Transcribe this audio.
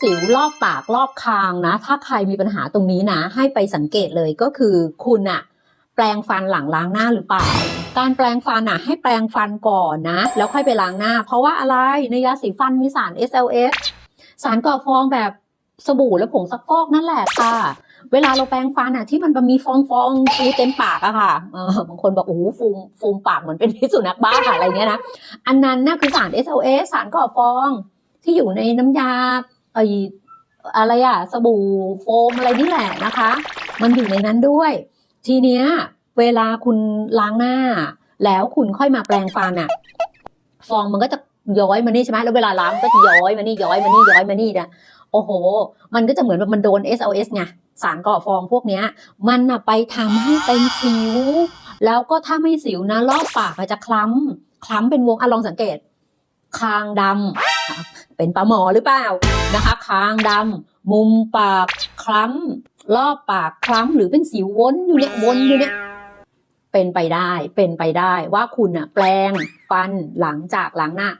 สิวรอบปากรอบคางนะ ถ้าใครมีปัญหาตรงนี้นะ ให้ไปสังเกตเลยก็คือคุณอะแปลงฟันหลังล้างหน้าหรือเปล่า การแปลงฟันอะให้แปลงฟันก่อนนะ แล้วค่อยไปล้างหน้า เพราะว่าอะไรในยาสีฟันมีสาร SLS สารก่อฟองแบบสบู่และผงซักฟอกนั่นแหละค่ะ เวลาเราแปรงฟันอะที่มันมีฟองฟองฟูเต็มปากอะค่ะบางคนบอกโอ้โหฟูมฟูมปากเหมือนเป็นพิษสุนัขบ้าอะไรเงี้ยนะ อันนั้นน่ะคือสาร SLS สารก่อฟองที่อยู่ในน้ำยา ไออะไรอะสบู่โฟมอะไรนี่แหละนะคะ มันอยู่ในนั้นด้วย ทีเนี้ยเวลาคุณล้างหน้า แล้วคุณค่อยมาแปรงฟันอะฟองมันก็จะย้อยมานี่ใช่ไหมแล้วเวลาล้างก็จะย้อยมานี่ย้อยมานี่ย้อยมานี่นะโอ้โห มันก็จะเหมือนแบบมันโดน SLS ไงสารก่อฟองพวกเนี้ย มันน่ะไปทำให้เป็นสิว แล้วก็ถ้าไม่สิวนะรอบปากมันจะคล้ำคล้ำเป็นวงอะลองสังเกต คางดำอะ เป็นปลาหมอหรือเปล่านะคะ คางดำมุมปากคล้ำรอบปากคล้ำหรือเป็นสิววนอยู่เนี่ยวนอยู่เนี่ยเป็นไปได้เป็นไปได้ว่าคุณอะแปลงฟันหลังจากล้างหน้า